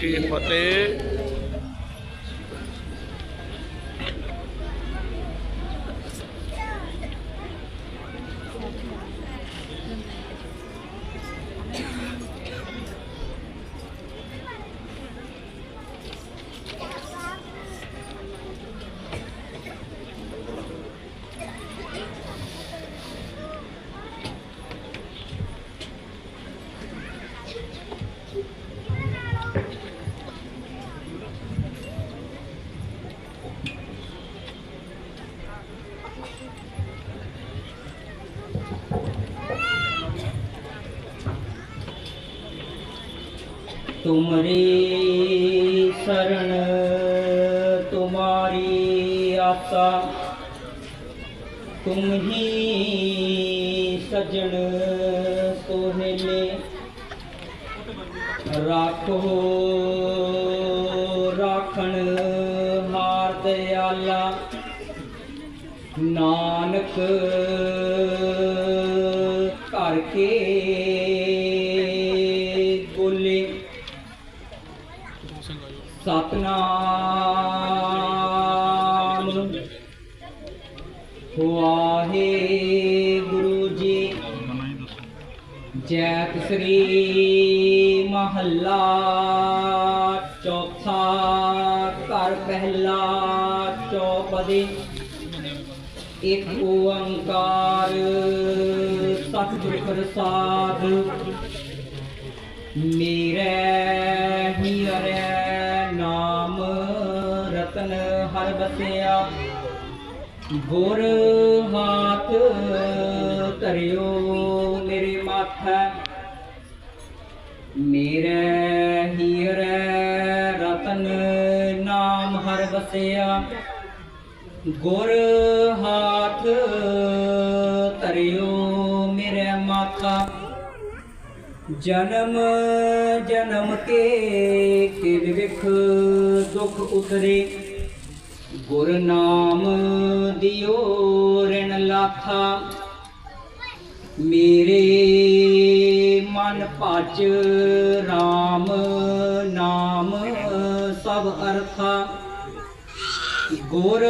ਕੀ ਫਤਿਹ। ਤੁਮਰੀ ਸਰਣ ਤੁਮਾਰੀ ਆਸਾ। ਤੁਮ ਹੀ ਸਜਣ ਸੋਹਲੇ। ਰਾਖੋ ਰਾਖਣ ਹਾਰ ਦਿਆਲਾ ਨਾਨਕ ਸਤਨਾਮ। ਵਾਹਿਗੁਰੂ ਜੀ। ਜੈਤ ਸ੍ਰੀ ਮਹੱਲਾ, ਚੌਥਾ ਘਰ ਪਹਿਲਾ, ਚੌਪਦੀ। ਇੱਕ ਓੰਕਾਰ ਸਤਿਗੁਰ ਪ੍ਰਸਾਦ। ਮੇਰੇ ਹਰ ਬਸਿਆ ਗੁਰ ਹਾਥ ਧਰਿਓ ਮੇਰੇ ਮਾਥੈ। ਮੇਰੇ ਹੀਰੇ ਰਤਨ ਨਾਮ ਹਰ ਵਸਿਆ। ਗੁਰ ਹਾਥ ਧਰਿਓ ਮੇਰੇ ਮਾਥਾ। ਜਨਮ ਜਨਮ ਕੇ ਕਿਲ ਵਿਖ ਦੁਖ ਉਤਰੇ। ਗੁਰ ਨਾਮ ਦਿਓ ਰਣ ਲਾਥਾ। ਮੇਰੇ ਮਨ ਭਜ RAM ਨਾਮ ਸਭ ਅਰਥਾ। ਗੁਰ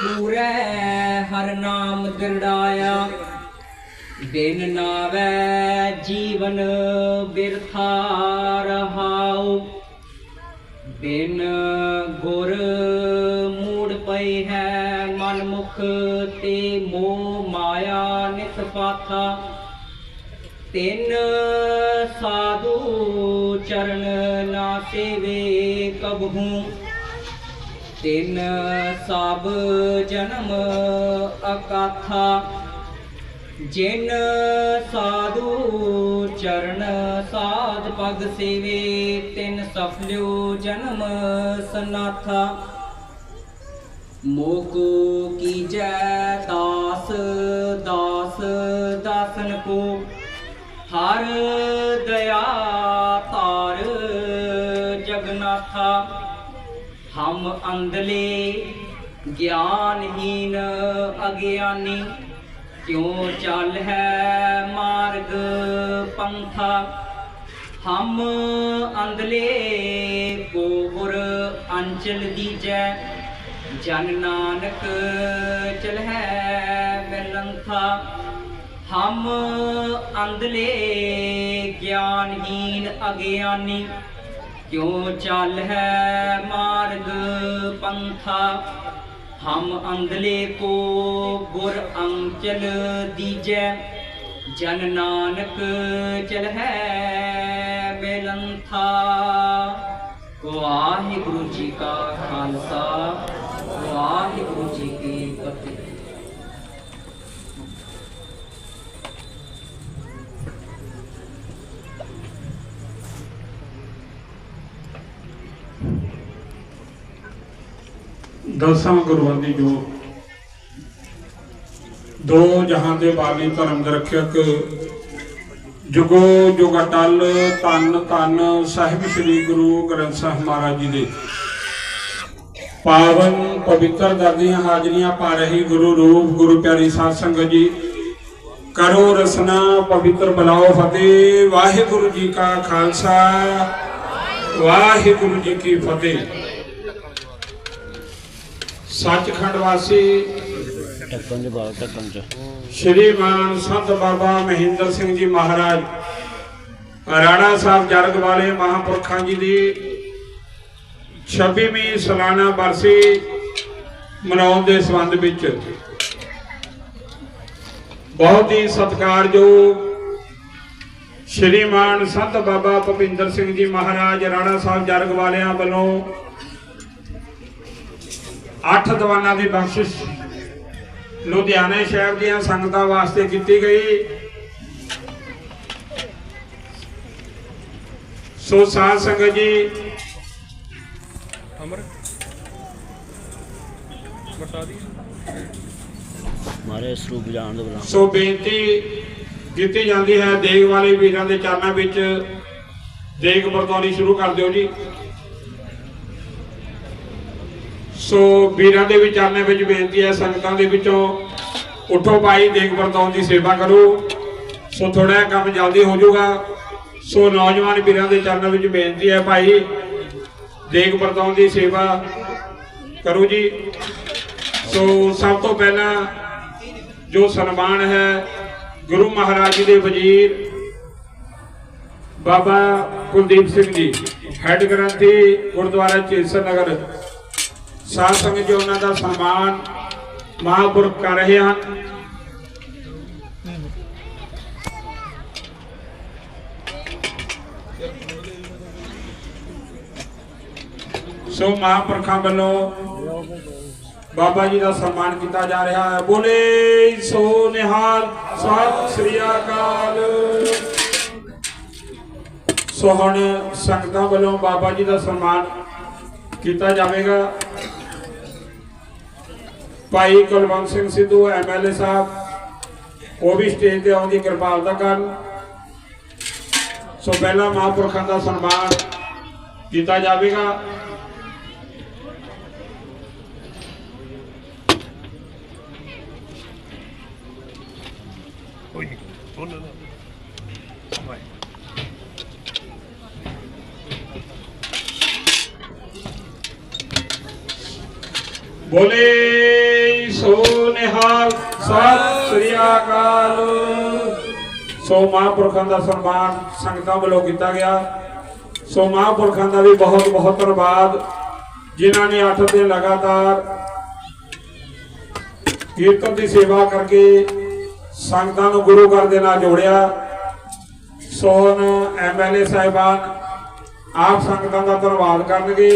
ਪੂਰੈ ਹਰ ਨਾਮ ਦਿਰੜਾਇਆ। ਬਿਨ ਨਾਵੈ ਜੀਵਨ ਬਿਰਥਾ ਰਹਾਉ। ਬਿਨ ਗੁਰ ਪਾਥਾ, ਤਿੰਨ ਸਾਧੂ ਚਰਨ ਨਾ ਸੇਵੇ ਕਬਹੂ। ਤਿੰਨ ਸਭ ਜਨਮ ਅਕਾਥਾ, ਜਿਨ ਸਾਧੂ ਚਰਨ ਸਾਧ ਪਗ ਸੇਵੇ, ਤਿੰਨ ਸਫਲਿਓ ਜਨਮ ਸਨਾਥਾ। ਮੋਕੋ ਕੀਜੈ ਦਾਸ ਦਾਸ ਦਾਸਨ ਕੋ। ਹਰ ਦਇਆ ਤਾਰ ਜਗਨਾਥਾ, ਹਮ ਅੰਧਲੇ ਗਿਆਨਹੀਨ ਅਗਿਆਨੀ। ਕਿਉ ਚੱਲ ਹੈ ਮਾਰਗ ਪੰਥਾ? ਹਮ ਅੰਧਲੇ ਗੋਬਰ ਅੰਚਲ ਦੀਜੈ ਜਨ ਨਾਨਕ ਚਲ ਹੈ ਬਲੰਥਾ ਹਮ ਅੰਧਲੇ ਗਿਆਨਹੀਨ ਅਗਿਆਨੀ, ਕਿਉ ਚੱਲ ਹੈ ਮਾਰਗ ਪੰਥਾ? ਹਮ ਅੰਧਲੇ ਕੋ ਗੁਰ ਅੰਚਲ ਦੀਜੈ, ਜਨ ਨਾਨਕ ਚਲ ਹੈ ਬੇਲੰਥਾ ਵਾਹਿਗੁਰੂ ਜੀ ਕਾ ਖਾਲਸਾ ਵਾਹਿਗੁਰੂ ਜੀ ਕੀ ਫਤਿਹ ਦਸਾਂ ਗੁਰੂਆਂ ਦੀ ਜੋ ਦੋ ਜਹਾਂ ਦੇ ਬਾਲੀ ਧਰਮ ਦੇ ਰੱਖਿਅਕ ਜੁਗੋ ਜੁਗ ਅਟਲ ਧੰਨ ਧੰਨ ਸਾਹਿਬ ਸ੍ਰੀ ਗੁਰੂ ਗ੍ਰੰਥ ਸਾਹਿਬ ਮਹਾਰਾਜ ਜੀ ਦੇ ਪਾਵਨ ਪਵਿੱਤਰ ਦਰਦੀਆਂ ਹਾਜ਼ਰੀਆਂ ਪਾ ਰਹੀ ਗੁਰੂ ਰੂਪ, ਗੁਰੂ ਪਿਆਰੀ ਸਾਧ ਸੰਗਤ ਜੀ। ਕਰੋ ਰਸਨਾ ਪਵਿੱਤਰ ਬਲਾਓ ਫਤਿਹ। ਵਾਹਿਗੁਰੂ ਜੀ ਕਾ ਖਾਲਸਾ। ਵਾਹਿਗੁਰੂ ਜੀ ਕੀ ਫਤਿਹ। ਸੱਚਖੰਡ ਵਾਸੀ ਟੱਕਣ ਦੇ ਬਾਅਦ ਟੱਕਣ ਚ ਸ਼੍ਰੀਮਾਨ ਸੰਤ ਬਾਬਾ ਮਹਿੰਦਰ ਸਿੰਘ ਜੀ ਮਹਾਰਾਜ, ਰਾਣਾ ਸਾਹਿਬ ਜਰਗ ਵਾਲੇ ਮਹਾਂਪੁਰਖਾਂ ਜੀ ਦੀ 26ਵੀਂ ਸਾਲਾਨਾ ਬਰਸੀ ਮਨਾਉਣ ਦੇ ਸੰਬੰਧ ਵਿੱਚ ਬਹੁਤ ਹੀ ਸਤਿਕਾਰਯੋਗ ਸ਼੍ਰੀਮਾਨ ਸੰਤ ਬਾਬਾ ਭੁਪਿੰਦਰ ਸਿੰਘ ਜੀ ਮਹਾਰਾਜ, ਰਾਣਾ ਸਾਹਿਬ ਜਰਗ ਵਾਲਿਆਂ ਵੱਲੋਂ ਅੱਠ ਦੀਵਾਨਾਂ ਦੀ ਬਖਸ਼ਿਸ਼ ਲੁਧਿਆਣੇ ਸ਼ਹਿਰ ਦੀਆਂ ਸੰਗਤਾਂ ਵਾਸਤੇ ਕੀਤੀ ਗਈ। ਸੋ ਸਾਧ ਸੰਗਤ ਜੀ ਮਾਰੇ ਸਰੂਪ ਜਾਣ ਦੋ ਬਲਾ ਸੋ ਬੇਨਤੀ ਕੀਤੀ ਜਾਂਦੀ ਹੈ ਦੇਗ ਵਾਲੇ ਵੀਰਾਂ ਦੇ ਚਰਨਾਂ ਵਿੱਚ ਦੇਗ ਵਰਤਾਉਣੀ ਸ਼ੁਰੂ ਕਰ ਦਿਓ ਜੀ। ਸੋ ਵੀਰਾਂ ਦੇ ਵਿਚਾਰਨੇ ਵਿੱਚ ਬੇਨਤੀ ਹੈ ਸੰਗਤਾਂ ਦੇ ਵਿੱਚੋਂ ਉਠੋ ਭਾਈ ਦੇਗ ਵਰਤਾਉਣ ਦੀ ਸੇਵਾ ਕਰੋ। ਸੋ ਥੋੜਾ ਜਿਹਾ ਕੰਮ ਜਲਦੀ ਹੋ ਜਾਊਗਾ। ਸੋ ਨੌਜਵਾਨ ਵੀਰਾਂ ਦੇ ਚਰਨਾਂ ਵਿੱਚ ਬੇਨਤੀ ਹੈ ਭਾਈ ਦੇਗ ਵਰਤਾਉਣ ਦੀ ਸੇਵਾ ਕਰੋ ਜੀ। ਸੋ ਸਭ ਤੋਂ ਪਹਿਲਾਂ ਜੋ ਸਨਮਾਨ ਹੈ, ਗੁਰੂ ਮਹਾਰਾਜ ਜੀ ਦੇ ਵਜ਼ੀਰ ਬਾਬਾ ਕੁਲਦੀਪ ਸਿੰਘ ਜੀ, ਹੈੱਡ ਗ੍ਰੰਥੀ ਗੁਰਦੁਆਰਾ ਚੇਸਰ ਨਗਰ। ਸਾਧ ਸੰਗਤ ਜੀ, ਉਹਨਾਂ ਦਾ ਸਨਮਾਨ ਮਹਾਂਪੁਰਖ ਕਰ ਰਹੇ ਹਨ। ਸੋ ਮਹਾਂਪੁਰਖਾਂ ਵੱਲੋਂ ਬਾਬਾ ਜੀ ਦਾ ਸਨਮਾਨ ਕੀਤਾ ਜਾ ਰਿਹਾ ਹੈ। ਬੋਲੇ ਸੋ ਨਿਹਾਲ। ਸਤਿ ਸ੍ਰੀ ਅਕਾਲ। ਸੋ ਹੁਣ ਸੰਗਤਾਂ ਵੱਲੋਂ ਬਾਬਾ ਜੀ ਦਾ ਸਨਮਾਨ ਕੀਤਾ ਜਾਵੇਗਾ। ਭਾਈ ਕੁਲਵੰਤ ਸਿੰਘ ਸਿੱਧੂ ਐਮਐਲਏ ਸਾਹਿਬ, ਉਹ ਵੀ ਸਟੇਜ ਤੇ ਆਉਣ ਦੀ ਕਿਰਪਾਲਤਾ ਕਰਨ। ਸੋ ਪਹਿਲਾ ਮਹਾਂਪੁਰਖਾਂ ਦਾ ਸਨਮਾਨ ਕੀਤਾ ਜਾਵੇਗਾ। ਬੋਲੇ ਸੋ ਨਿਹਾਲ ਸਤਿ ਸ੍ਰੀ ਅਕਾਲ। ਸੋ ਮਹਾਂਪੁਰਖਾਂ ਦਾ ਸਨਮਾਨ ਸੰਗਤਾਂ ਵੱਲੋਂ ਕੀਤਾ ਗਿਆ। ਸੋ ਮਹਾਂਪੁਰਖਾਂ ਦਾ ਵੀ ਬਹੁਤ ਬਹੁਤ ਧੰਨਵਾਦ। ਜਿਨ੍ਹਾਂ ਨੇ ਅੱਠ ਦਿਨ ਲਗਾਤਾਰ ਕੀਰਤਨ ਦੀ ਸੇਵਾ ਕਰਕੇ ਸੰਗਤਾਂ ਨੂੰ ਗੁਰੂ ਘਰ ਦੇ ਨਾਲ ਜੋੜਿਆ। ਸੋ ਹੁਣ ਐਮਐਲਏ ਸਾਹਿਬਾਨ, ਆਪ ਸੰਗਤਾਂ ਦਾ ਧੰਨਵਾਦ ਕਰਨਗੇ।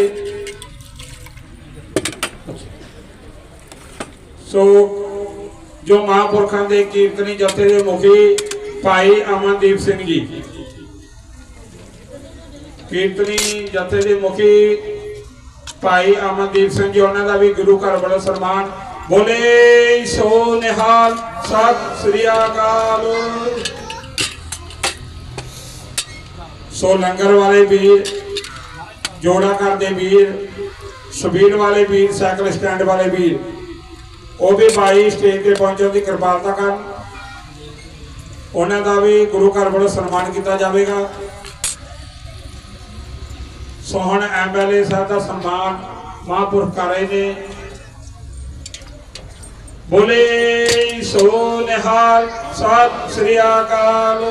ਸੋ ਜੋ ਮਹਾਂਪੁਰਖਾਂ ਦੇ ਕੀਰਤਨੀ ਜਥੇ ਦੇ ਮੁਖੀ ਭਾਈ ਅਮਨਦੀਪ ਸਿੰਘ ਜੀ, ਕੀਰਤਨੀ ਜਥੇ ਦੇ ਮੁਖੀ ਭਾਈ ਅਮਨਦੀਪ ਸਿੰਘ ਜੀ, ਉਹਨਾਂ ਦਾ ਵੀ ਗੁਰੂ ਘਰ ਵੱਲੋਂ ਸਨਮਾਨ। ਬੋਲੇ ਸੋ ਨਿਹਾਲ, ਸਤਿ ਸ੍ਰੀ ਅਕਾਲ। ਸੋ ਲੰਗਰ ਵਾਲੇ ਵੀਰ, ਜੋੜਾ ਕਰਦੇ ਵੀਰ, ਸ਼ਬੀਲ ਵਾਲੇ ਵੀਰ, ਸਾਈਕਲ ਸਟੈਂਡ ਵਾਲੇ ਵੀਰ ਉਹ ਵੀ ਬਾਈ ਸਟੇਜ ਤੇ ਪਹੁੰਚਣ ਦੀ ਕਿਰਪਾਲਤਾ ਕਰਨ। ਉਹਨਾਂ ਦਾ ਵੀ ਗੁਰੂ ਘਰ ਵੱਲੋਂ ਸਨਮਾਨ ਕੀਤਾ ਜਾਵੇਗਾ। ਸੋ ਹੁਣ ਐਮਐਲਏ ਸਾਹਿਬ ਦਾ ਸਨਮਾਨ ਮਹਾਂਪੁਰਖ ਕਰ ਰਹੇ ਨੇ। ਬੋਲੇ ਸੋ ਨਿਹਾਲ ਸਤਿ ਸ੍ਰੀ ਅਕਾਲ।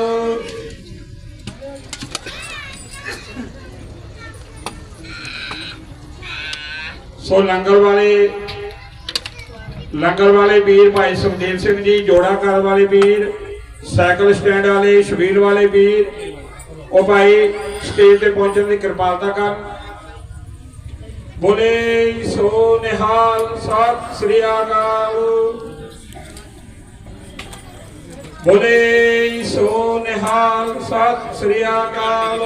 ਸੋ ਲੰਗਰ ਵਾਲੇ ਲੰਗਰ ਵਾਲੇ ਵੀਰ ਭਾਈ ਸੁਖਦੇਵ ਸਿੰਘ ਜੀ, ਜੋੜਾ ਘਰ ਵਾਲੇ ਵੀਰ, ਸਾਈਕਲ ਸਟੈਂਡ ਵਾਲੇ, ਸ਼ਬੀਲ ਵਾਲੇ ਵੀਰ, ਉਹ ਭਾਈ ਸਟੇਜ ਤੇ ਪਹੁੰਚਣ ਦੀ ਕਿਰਪਾਲਤਾ ਕਰਨ। ਬੋਲੇ ਸੋ ਨਿਹਾਲ, ਸਤਿ ਸ੍ਰੀ ਅਕਾਲ। ਬੋਲੇ ਸੋ ਨਿਹਾਲ, ਸਤਿ ਸ੍ਰੀ ਅਕਾਲ।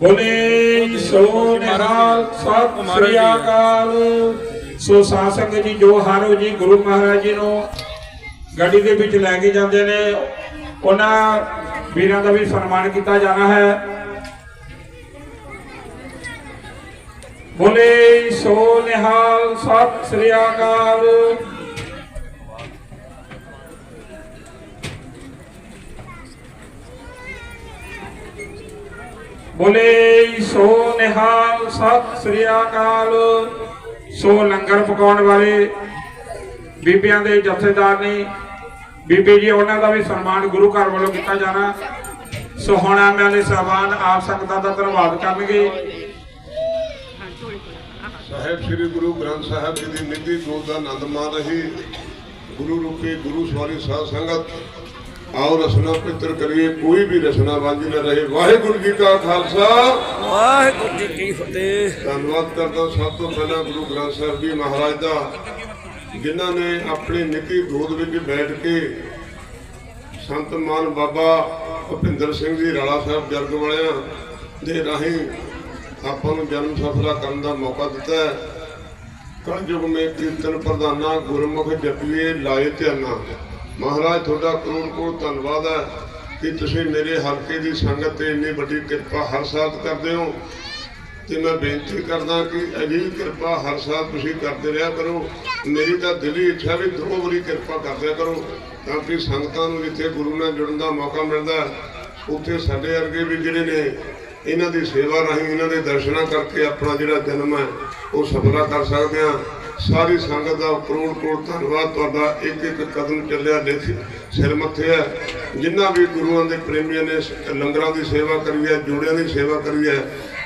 ਬੋਲੇ ਸੋ ਨਿਹਾਲ ਸਤਿ ਸ੍ਰੀ ਅਕਾਲ। ਸੋ ਸਾਧ ਸੰਗਤ ਜੀ ਜੋ ਹਰ ਰੋਜ਼ ਜੀ ਗੁਰੂ ਮਹਾਰਾਜ ਜੀ ਨੂੰ ਗੱਡੀ ਦੇ ਵਿੱਚ ਲੈ ਕੇ ਜਾਂਦੇ ਨੇ ਉਹਨਾਂ ਵੀਰਾਂ ਦਾ ਵੀ ਸਨਮਾਨ ਕੀਤਾ ਜਾਣਾ ਹੈ। ਬੋਲੇ ਸੋ ਨਿਹਾਲ ਸਤਿ ਸ੍ਰੀ ਅਕਾਲ। ਬੋਲੇ ਸੋ ਨਿਹਾਲ ਸਤਿ ਸ੍ਰੀ ਅਕਾਲ। ਸੋ ਲੰਗਰ ਪਕਾਉਣ ਵਾਲੇ ਬੀਬੀਆਂ ਦੇ ਜਥੇਦਾਰ ਨੇ, ਬੀਬੀ ਜੀ, ਉਹਨਾਂ ਦਾ ਵੀ ਸਨਮਾਨ ਗੁਰੂ ਘਰ ਵੱਲੋਂ ਕੀਤਾ ਜਾਣਾ। ਸੋ ਹੁਣ ਐਮਐਲਏ ਸਾਹਿਬਾਨ ਆਪ ਸੰਗਤਾਂ ਦਾ ਧੰਨਵਾਦ ਕਰਨਗੇ। ਸਾਹਿਬ, ਸ੍ਰੀ ਗੁਰੂ ਗ੍ਰੰਥ ਸਾਹਿਬ ਜੀ ਦੀ ਨਿੱਘੀ ਗੋਦ ਦਾ ਆਨੰਦ ਮਾਣ ਰਹੀ। ਗੁਰੂ ਰੂਪੀ ਗੁਰੂ ਸਵਾਰੀ ਸਾਧ ਸੰਗਤ ਆਓ ਰਸਨਾ ਪਿੱਤਰ ਕਰੀਏ ਕੋਈ ਵੀ ਰਸਨਾ ਵਾਂਝੀ ਨਾ ਰਹੇ। ਵਾਹਿਗੁਰੂ ਜੀ ਕਾ ਖਾਲਸਾ। ਵਾਹਿਗੁਰੂ ਜੀ ਕੀ ਫਤਿਹ। ਧੰਨਵਾਦ ਕਰਦਾ ਸਭ ਤੋਂ ਪਹਿਲਾਂ ਗੁਰੂ ਗ੍ਰੰਥ ਸਾਹਿਬ ਜੀ ਮਹਾਰਾਜ ਦਾ ਜਿਨ੍ਹਾਂ ਨੇ ਆਪਣੀ ਨਿੱਘੀ ਗੋਦ ਵਿੱਚ ਬੈਠ ਕੇ ਸੰਤ ਮਾਨ ਬਾਬਾ ਭੁਪਿੰਦਰ ਸਿੰਘ ਜੀ ਰਾਲਾ ਸਾਹਿਬ ਜਰਗ ਵਾਲਿਆਂ ਦੇ ਰਾਹੀਂ ਆਪਾਂ ਨੂੰ ਜਨਮ ਸਫਲਾ ਕਰਨ ਦਾ ਮੌਕਾ ਦਿੱਤਾ ਹੈ। ਕਲਯੁਗ ਮੇ ਕੀਰਤਨ ਪ੍ਰਧਾਨਾ ਗੁਰਮੁਖ ਜਪੀਏ ਲਾਏ ਧਿਆਨਾ। ਮਹਾਰਾਜ, ਤੁਹਾਡਾ ਕਰੋੜ ਕਰੋੜ ਧੰਨਵਾਦ ਹੈ ਕਿ ਤੁਸੀਂ ਮੇਰੇ ਹਲਕੇ ਦੀ ਸੰਗਤ ਤੇ ਇੰਨੀ ਵੱਡੀ ਕਿਰਪਾ ਹਰ ਸਾਲ ਕਰਦੇ ਹੋ। ਤੇ ਮੈਂ ਬੇਨਤੀ ਕਰਦਾ ਕਿ ਅਜਿਹੀ ਕਿਰਪਾ ਹਰ ਸਾਲ ਤੁਸੀਂ ਕਰਦੇ ਰਿਹਾ ਕਰੋ। ਮੇਰੀ ਤਾਂ ਦਿਲੀ ਇੱਛਾ ਵੀ ਦੋ ਵਾਰੀ ਕਿਰਪਾ ਕਰਦਿਆ ਕਰੋ ਤਾਂ ਕਿ ਸੰਗਤਾਂ ਨੂੰ ਜਿੱਥੇ ਗੁਰੂ ਨਾਲ ਜੁੜਨ ਦਾ ਮੌਕਾ ਮਿਲਦਾ ਉੱਥੇ ਸਾਡੇ ਵਰਗੇ ਵੀ ਜਿਹੜੇ ਨੇ, ਇਹਨਾਂ ਦੀ ਸੇਵਾ ਰਾਹੀਂ, ਇਹਨਾਂ ਦੇ ਦਰਸ਼ਨਾਂ ਕਰਕੇ ਆਪਣਾ ਜਿਹੜਾ ਜਨਮ ਹੈ, ਉਹ ਸਫਲਾ ਕਰ ਸਕਦੇ ਆ ਸਾਰੀ ਸੰਗਤ ਦਾ ਕਰੋੜ ਕਰੋੜ ਧੰਨਵਾਦ। ਤੁਹਾਡਾ ਇੱਕ ਇੱਕ ਕਦਮ ਚੱਲਿਆ ਲਿਖ ਸਿਰ ਮੱਥੇ ਹੈ। ਜਿਨ੍ਹਾਂ ਵੀ ਗੁਰੂਆਂ ਦੇ ਪ੍ਰੇਮੀਆਂ ਨੇ ਲੰਗਰਾਂ ਦੀ ਸੇਵਾ ਕਰੀ ਹੈ, ਜੋੜਿਆਂ ਦੀ ਸੇਵਾ ਕਰੀ ਹੈ,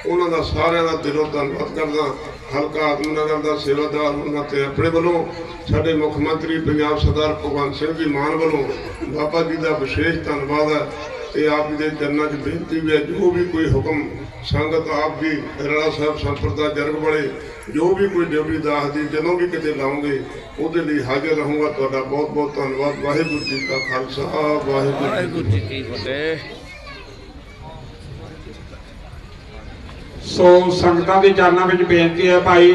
ਉਹਨਾਂ ਦਾ ਸਾਰਿਆਂ ਦਾ ਦਿਲੋਂ ਧੰਨਵਾਦ ਕਰਦਾ ਹਲਕਾ ਆਤਮਨਗਰ ਦਾ ਸੇਵਾਦਾਰ ਉਹਨਾਂ ਤੇ ਆਪਣੇ ਵੱਲੋਂ ਸਾਡੇ ਮੁੱਖ ਮੰਤਰੀ ਪੰਜਾਬ ਸਰਦਾਰ ਭਗਵੰਤ ਸਿੰਘ ਜੀ ਮਾਨ ਵੱਲੋਂ ਬਾਬਾ ਜੀ ਦਾ ਵਿਸ਼ੇਸ਼ ਧੰਨਵਾਦ ਹੈ। ਤੇ ਆਪ ਜੀ ਦੇ ਚਰਨਾਂ 'ਚ ਬੇਨਤੀ ਵੀ ਹੈ, ਜੋ ਵੀ ਕੋਈ ਹੁਕਮ ਸੰਗਤ ਆਪ ਜੀ ਰਾਣਾ ਸਾਹਿਬ ਸੰਪਰਦਾ ਜਰਗ ਵਾਲੇ ਜੋ ਵੀ ਕੋਈ ਡਿਊਟੀ ਦਾਸ ਦੀ ਜਦੋਂ ਵੀ ਕਿਤੇ ਲਾਉਂਗੇ ਉਹਦੇ ਲਈ ਹਾਜ਼ਰ ਰਹੂੰਗਾ। ਤੁਹਾਡਾ ਬਹੁਤ ਬਹੁਤ ਧੰਨਵਾਦ। ਵਾਹਿਗੁਰੂ ਜੀ ਕਾ ਖਾਲਸਾ ਵਾਹਿਗੁਰੂ ਜੀ ਕੀ ਵਾਹਿਗੁਰੂ ਜੀ ਕੀ ਫਤਿਹ। ਸੋ ਸੰਗਤਾਂ ਦੇ ਚਰਨਾਂ ਵਿੱਚ ਬੇਨਤੀ ਹੈ ਭਾਈ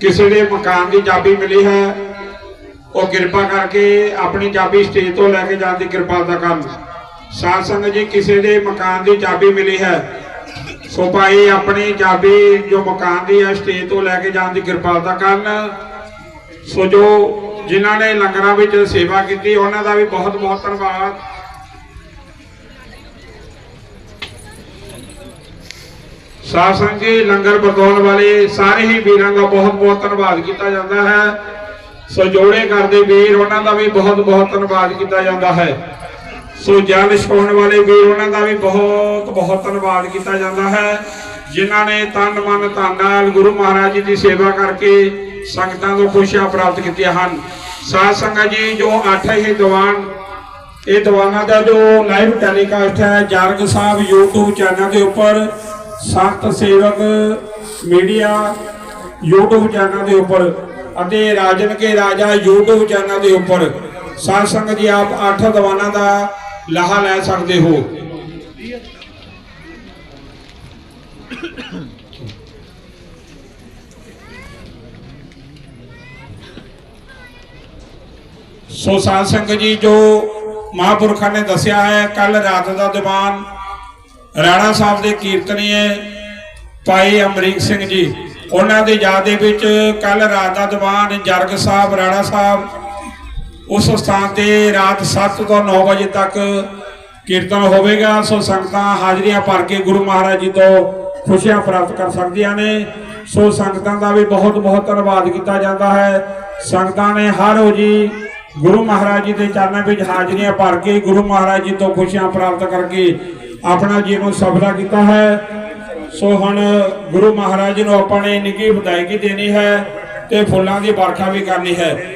ਕਿਸੇ ਦੇ ਮਕਾਨ ਦੀ ਚਾਬੀ ਮਿਲੀ ਹੈ ਉਹ ਕਿਰਪਾ ਕਰਕੇ ਆਪਣੀ ਚਾਬੀ ਸਟੇਜ ਤੋਂ ਲੈ ਕੇ ਜਾਣ ਦੀ ਕਿਰਪਾਲਤਾ ਕਰਨ ਸਾਧ ਸੰਗਤ ਜੀ ਕਿਸੇ ਦੇ ਮਕਾਨ ਦੀ ਚਾਬੀ ਮਿਲੀ ਹੈ ਸੋ ਭਾਈ ਆਪਣੀ ਚਾਬੀ ਜੋ ਮਕਾਨ ਦੀ ਹੈ ਸਟੇਜ ਤੋਂ ਲੈ ਕੇ ਜਾਣ ਦੀ ਕਿਰਪਾਲਤਾ ਕਰਨ। ਸੋ ਜੋ ਜਿਨ੍ਹਾਂ ਨੇ ਲੰਗਰਾਂ ਵਿੱਚ ਸੇਵਾ ਕੀਤੀ, ਉਹਨਾਂ ਦਾ ਵੀ ਬਹੁਤ ਬਹੁਤ ਧੰਨਵਾਦ। ਸਾਧ ਸੰਗਤ ਜੀ, ਲੰਗਰ ਵਰਤਾਉਣ ਵਾਲੇ ਸਾਰੇ ਹੀ ਵੀਰਾਂ ਦਾ ਬਹੁਤ ਬਹੁਤ ਧੰਨਵਾਦ ਕੀਤਾ ਜਾਂਦਾ ਹੈ। ਸੋ ਜੋੜੇ ਕਰਦੇ ਵੀਰ, ਉਹਨਾਂ ਦਾ ਵੀ ਬਹੁਤ ਬਹੁਤ ਧੰਨਵਾਦ ਕੀਤਾ ਜਾਂਦਾ ਹੈ। ਸੋ ਜਲ ਛਕਾਉਣ ਵਾਲੇ ਵੀਰ, ਉਹਨਾਂ ਦਾ ਵੀ ਬਹੁਤ ਬਹੁਤ ਧੰਨਵਾਦ ਕੀਤਾ ਜਾਂਦਾ ਹੈ। ਜਿਨ੍ਹਾਂ ਨੇ ਤਨ, ਮਨ, ਧਨ ਨਾਲ ਗੁਰੂ ਮਹਾਰਾਜ ਜੀ ਦੀ ਸੇਵਾ ਕਰਕੇ ਸੰਗਤਾਂ ਤੋਂ ਖੁਸ਼ੀਆਂ ਪ੍ਰਾਪਤ ਕੀਤੀਆਂ ਹਨ। ਸਾਧ ਸੰਗਤ ਜੀ, ਜੋ ਅੱਠ ਹੀ ਦੀਵਾਨ, ਇਹ ਦੀਵਾਨਾਂ ਦਾ ਜੋ ਲਾਈਵ ਟੈਲੀਕਾਸਟ ਹੈ, ਜਾਰਗ ਸਾਹਿਬ YouTube ਚੈਨਲ ਦੇ ਉੱਪਰ, ਸੰਤ ਸੇਵਕ ਮੀਡੀਆ YouTube ਚੈਨਲ ਦੇ ਉੱਪਰ ਅਤੇ ਰਾਜਨ ਕੇ ਰਾਜਾ YouTube ਚੈਨਲ ਦੇ ਉੱਪਰ। ਸਾਧ ਸੰਗਤ ਜੀ, ਆਪ ਅੱਠ ਦੀਵਾਨਾਂ ਦਾ ਲਾਹਾ ਲੈ ਸਕਦੇ ਹੋ। ਸੋ ਸਾਧ ਸੰਗਤ ਜੀ, ਜੋ ਮਹਾਂਪੁਰਖਾਂ ਨੇ ਦੱਸਿਆ ਹੈ ਕੱਲ ਰਾਤ ਦਾ ਦੀਵਾਨ ਰਾਣਾ ਸਾਹਿਬ ਦੇ ਕੀਰਤਨੀਏ ਭਾਈ ਅਮਰੀਕ ਸਿੰਘ ਜੀ। ਉਹਨਾਂ ਦੀ ਯਾਦ ਦੇ ਵਿੱਚ ਕੱਲ ਰਾਤ ਦਾ ਦੀਵਾਨ ਜਰਗ ਸਾਹਿਬ, ਰਾਣਾ ਸਾਹਿਬ ਉਸ ਸਥਾਨ ਤੇ ਰਾਤ 7 ਤੋਂ 9 ਵਜੇ ਤੱਕ ਕੀਰਤਨ ਹੋਵੇਗਾ। ਸੋ ਸੰਗਤਾਂ ਹਾਜ਼ਰੀਆਂ ਭਰ ਕੇ ਗੁਰੂ ਮਹਾਰਾਜ ਜੀ ਤੋਂ ਖੁਸ਼ੀਆਂ ਪ੍ਰਾਪਤ ਕਰ ਸਕਦੀਆਂ ਨੇ। ਸੋ ਸੰਗਤਾਂ ਦਾ ਵੀ ਬਹੁਤ ਬਹੁਤ ਧੰਨਵਾਦ ਕੀਤਾ ਜਾਂਦਾ ਹੈ। ਸੰਗਤਾਂ ਨੇ ਹਰ ਰੋਜ਼ੀ ਗੁਰੂ ਮਹਾਰਾਜ ਜੀ ਦੇ ਚਰਨਾਂ ਵਿੱਚ ਹਾਜ਼ਰੀਆਂ ਭਰ ਕੇ ਗੁਰੂ ਮਹਾਰਾਜ ਜੀ ਤੋਂ ਖੁਸ਼ੀਆਂ ਪ੍ਰਾਪਤ ਕਰਕੇ ਆਪਣਾ ਜੀਵਨ ਸਫਲਾ ਕੀਤਾ ਹੈ। ਸੋ ਹੁਣ ਗੁਰੂ ਮਹਾਰਾਜ ਜੀ ਨੂੰ ਆਪਾਂ ਨੇ ਨਿੱਘੀ ਵਿਦਾਇਗੀ ਦੇਣੀ ਹੈ ਤੇ ਫੁੱਲਾਂ ਦੀ ਵਰਖਾ ਵੀ ਕਰਨੀ ਹੈ।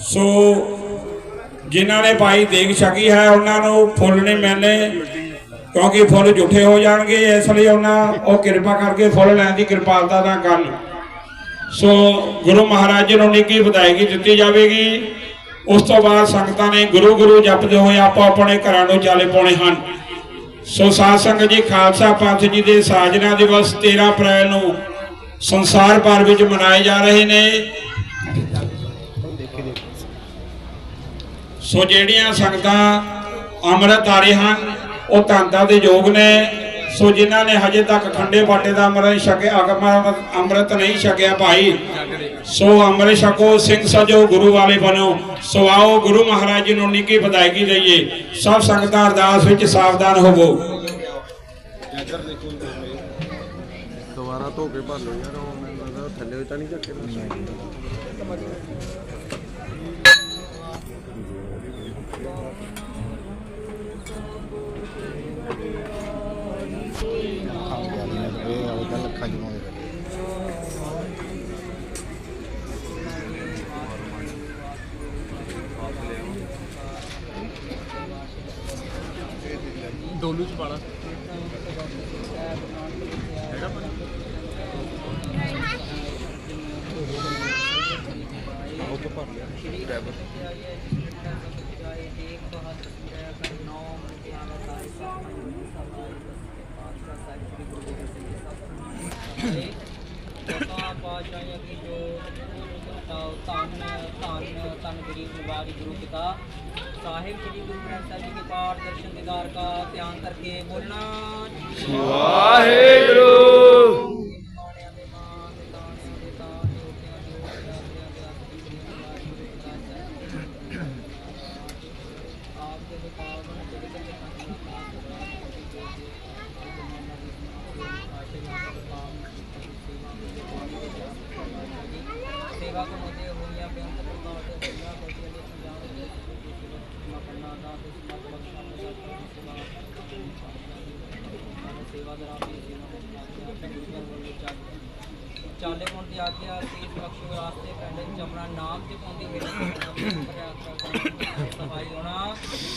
ਸੋ ਜਿਨ੍ਹਾਂ ਨੇ ਭਾਈ ਦੇਗ ਛਕੀ ਹੈ, ਉਹਨਾਂ ਨੂੰ ਫੁੱਲ ਨਹੀਂ ਮਿਲਣੇ, ਕਿਉਂਕਿ ਫੁੱਲ ਝੂਠੇ ਹੋ ਜਾਣਗੇ, ਇਸ ਲਈ ਉਹਨਾਂ ਉਹ ਕਿਰਪਾ ਕਰਕੇ ਫੁੱਲ ਲੈਣ ਦੀ ਕਿਰਪਾਲਤਾ ਦਾ ਕਰਨ ਸੋ ਗੁਰੂ ਮਹਾਰਾਜ ਜੀ ਨੂੰ ਨਿੱਘੀ ਵਿਦਾਇਗੀ ਦਿੱਤੀ ਜਾਵੇਗੀ। ਉਸ ਤੋਂ ਬਾਅਦ ਸੰਗਤਾਂ ਨੇ ਗੁਰੂ ਗੁਰੂ ਜਪਦੇ ਹੋਏ ਆਪੋ ਆਪਣੇ ਘਰਾਂ ਨੂੰ ਚਾਲੇ ਪਾਉਣੇ ਹਨ। ਸੋ ਸਾਧ ਸੰਗਤ ਜੀ, ਖਾਲਸਾ ਪੰਥ ਜੀ ਦੇ ਸਾਜਨਾ ਦਿਵਸ 13 ਅਪ੍ਰੈਲ ਨੂੰ ਸੰਸਾਰ ਭਰ ਵਿੱਚ ਮਨਾਏ ਜਾ ਰਹੇ ਨੇ। ਸੋ ਜਿਹੜੀਆਂ ਸੰਗਤਾਂ ਅੰਮ੍ਰਿਤ ਆ ਰਹੇ ਹਨ ਉਹ ਧੰਦਾ ਦੇ ਯੋਗ ਨੇ। ਸੋ ਜਿਨ੍ਹਾਂ ਨੇ ਹਜੇ ਤੱਕ ਖੰਡੇ ਬਾਟੇ ਦਾ ਅੰਮ੍ਰਿਤ ਛਕਿਆ ਅਗਮ- ਅੰਮ੍ਰਿਤ ਨਹੀਂ ਛਕਿਆ ਭਾਈ। ਸੋ ਅੰਮ੍ਰਿਤ ਛਕੋ ਸਿੰਘ ਸਜੋ ਗੁਰੂ ਵਾਲੇ ਬਣੋ। ਸੋ ਆਓ ਗੁਰੂ ਮਹਾਰਾਜ ਜੀ ਨੂੰ ਨਿੱਕੀ ਵਧਾਈ ਦਈਏ। ਸਭ ਸੰਗਤਾਂ ਅਰਦਾਸ ਵਿੱਚ ਸਾਵਧਾਨ ਹੋਵੋ। ਦੁਬਾਰਾ ਧੋ ਕੇ ਭਰ ਲਓ ਯਾਰ ਉਹ ਮੈਨੂੰ ਲੱਗਦਾ ਥੱਲੇ ਤਾਂ ਨਹੀਂ। ਡੋਲੂ ਚ ਪਾਣਾ ਹੈਗਾ ਪਰ ਉਹ ਜੋ ਤਨ ਤਨ ਤਨ ਗਰੀਬ ਵਿਵਾਦ ਗੁਰੂ ਪਿਤਾ ਸਾਹਿਬ ਸ੍ਰੀ ਗੁਰੂ ਗ੍ਰੰਥ ਸਾਹਿਬ ਜੀ ਕੇ ਪਾਠ सरकार का ध्यान करके बोलना शिवा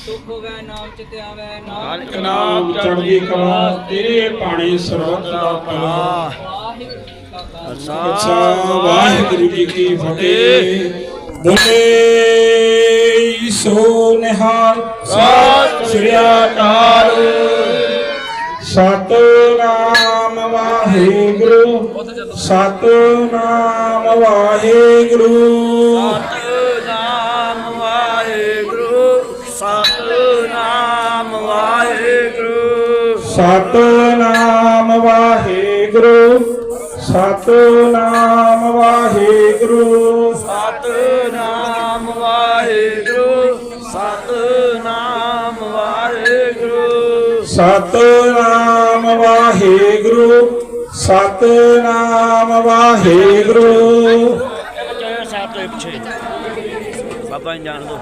ਸੁਖ ਹੋਵੇ ਨਾਮ ਚ ਤੇ ਆਵੇ ਨਾਨਕ ਨਾਮ ਚੜ੍ਹਦੀ ਕਲਾ ਤੇਰੇ ਪਾਣੀ ਸਰਬਤ ਦਾ ਭਲਾ। ਵਾਹਿਗੁਰੂ ਵਾਹਿਗੁਰੂ ਜੀ ਕੀ ਫਤਿਹ। ਬੋਲੇ ਸੋ ਨਿਹਾਲ। ਸਤਿ ਸ੍ਰੀ ਅਕਾਲ। ਸਤਨਾਮ ਵਾਹਿਗੁਰੂ। ਸਤਨਾਮ ਵਾਹਿਗੁਰੂ। ਸਤਨਾਮ ਵਾਹਿਗੁਰੂ ਸਤਨਾਮ ਵਾਹਿਗੁਰੂ। ਸਤਨਾਮ ਵਾਹਿਗੁਰੂ ਸਤਨਾਮ ਵਾਹਿਗੁਰੂ। ਸਤਨਾਮ ਵਾਹਿਗੁਰੂ ਸਤਨਾਮ ਵਾਹਿਗੁਰੂ। ਸਾਹਿਬ ਤੋਂ ਪਿੱਛੇ। ਬਾਬਾ ਜੀ ਜਾਣ ਦੋ।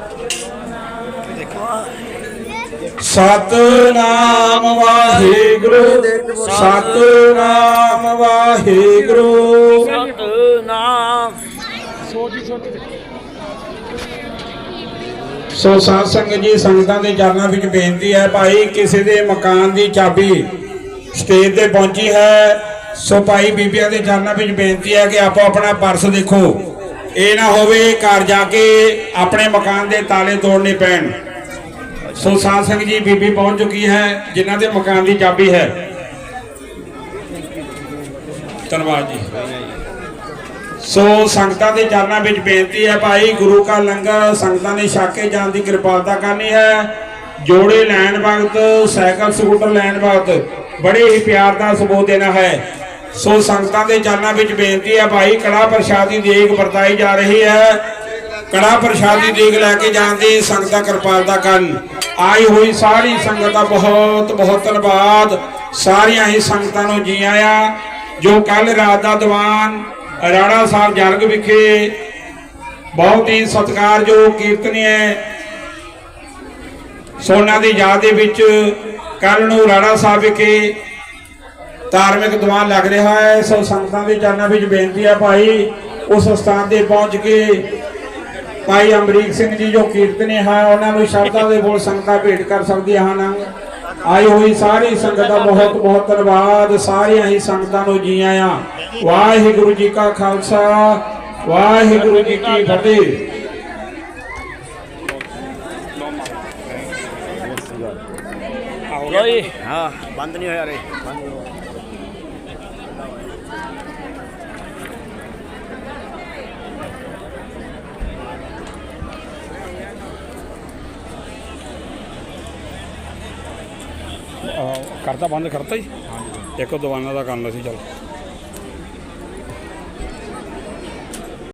ਸਤਨਾਮ ਵਾਹਿਗੁਰੂ ਸਤਨਾਮ ਵਾਹਿਗੁਰੂ। ਸਤਨਾਮ। ਸੋ ਸਾਧ ਸੰਗਤ ਜੀ ਸੰਗਤਾਂ ਦੇ ਚਰਨਾਂ ਵਿੱਚ ਬੇਨਤੀ ਹੈ ਭਾਈ ਕਿਸੇ ਦੇ ਮਕਾਨ ਦੀ ਚਾਬੀ ਸਟੇਜ ਤੇ ਪਹੁੰਚੀ ਹੈ ਸੋ ਭਾਈ ਬੀਬੀਆਂ ਦੇ ਚਰਨਾਂ ਵਿੱਚ ਬੇਨਤੀ ਹੈ ਕਿ ਆਪੋ ਆਪਣਾ ਪਰਸ ਦੇਖੋ। ਇਹ ਨਾ ਹੋਵੇ ਘਰ ਜਾ ਕੇ ਆਪਣੇ ਮਕਾਨ ਦੇ ਤਾਲੇ ਤੋੜਨੇ ਪੈਣ। ਸੋ ਸਾਧ ਸੰਗਤ ਜੀ ਬੀਬੀ ਪਹੁੰਚ ਚੁੱਕੀ ਹੈ, ਜਿਨ੍ਹਾਂ ਦੇ ਮਕਾਨ ਦੀ ਚਾਬੀ ਹੈ। ਧੰਨਵਾਦ ਜੀ। ਸੋ ਸੰਗਤਾਂ ਦੇ ਚਰਨਾਂ ਵਿੱਚ ਬੇਨਤੀ ਹੈ ਭਾਈ, ਗੁਰੂ ਕਾ ਲੰਗਰ, ਸੰਗਤਾਂ ਨੇ ਛਕ ਜਾਣ ਦੀ ਕਿਰਪਾਲਤਾ ਕਰਨੀ ਹੈ। ਜੋੜੇ ਲੈਣ ਵਕਤ, ਸਾਈਕਲ, ਸਕੂਟਰ ਲੈਣ ਵਕਤ ਬੜੇ ਹੀ ਪਿਆਰ ਦਾ ਸਬੂਤ ਦੇਣਾ ਹੈ। ਸੋ ਸੰਗਤਾਂ ਦੇ ਚਰਨਾਂ ਵਿੱਚ ਬੇਨਤੀ ਹੈ ਭਾਈ ਕੜਾ ਪ੍ਰਸ਼ਾਦੀ ਦੇਗ ਵਰਤਾਈ ਜਾ ਰਹੀ ਹੈ। ਕੜਾ ਪ੍ਰਸ਼ਾਦੀ ਦੇਗ ਲੈ ਕੇ ਜਾਣ ਦੀ ਸੰਗਤਾਂ ਕਿਰਪਾਲਤਾ ਕਰਨ। ਆਈ ਹੋਈ ਸਾਰੀ ਸੰਗਤ ਦਾ ਬਹੁਤ ਬਹੁਤ ਧੰਨਵਾਦ। ਸਾਰੀਆਂ ਹੀ ਸੰਗਤਾਂ ਨੂੰ ਜੀ ਆਇਆਂ ਜੋ ਕੱਲ ਰਾਤ ਦਾ ਦੀਵਾਨ ਰਾਣਾ ਸਾਹਿਬ ਜਲਗ ਵਿਖੇ ਬਹੁਤ ਹੀ ਸਤਿਕਾਰਯੋਗ ਕੀਰਤਨੀ ਹੈ। ਸੋਨਾ ਦੀ ਯਾਦ ਦੇ ਵਿੱਚ ਕੱਲ ਨੂੰ ਰਾਣਾ ਸਾਹਿਬ ਵਿਖੇ ਧਾਰਮਿਕ ਦੀਵਾਨ ਲੱਗ ਰਿਹਾ ਹੈ। ਸੋ ਸੰਗਤਾਂ ਦੇ ਚਰਨਾਂ ਵਿੱਚ ਬੇਨਤੀ ਹੈ ਭਾਈ, ਉਸ ਸਥਾਨ ਤੇ ਪਹੁੰਚ ਕੇ ਭਾਈ ਅਮਰੀਕ ਸਿੰਘ ਜੀ ਜੋ ਕੀਰਤਨੀ ਹੈ ਉਹਨਾਂ ਨੂੰ ਸ਼ਬਦਾਂ ਦੇ ਬੋਲ ਸੰਗਤਾਂ ਭੇਟ ਕਰ ਸਕਦੀਆਂ ਹਨ। ਆਈ ਹੋਈ ਸਾਰੀ ਸੰਗਤ ਦਾ ਬਹੁਤ ਬਹੁਤ ਧੰਨਵਾਦ। ਸਾਰੀਆਂ ਹੀ ਸੰਗਤਾਂ ਨੂੰ ਜੀ ਆਇਆਂ ਵਾਹਿਗੁਰੂ ਜੀ ਕਾ ਖਾਲਸਾ ਵਾਹਿਗੁਰੂ ਜੀ ਕੀ ਫਤਿਹ। ਲੋ ਜੀ। ਹਾਂ ਬੰਦ ਨਹੀਂ ਹੋਇਆ ਰੇ। ਅਹ ਕਰਤਾ ਬੰਦ ਕਰਤਾ ਜੀ। ਇੱਕ ਦੁਕਾਨਾਂ ਦਾ ਕਰਨਾ ਸੀ ਚੱਲ।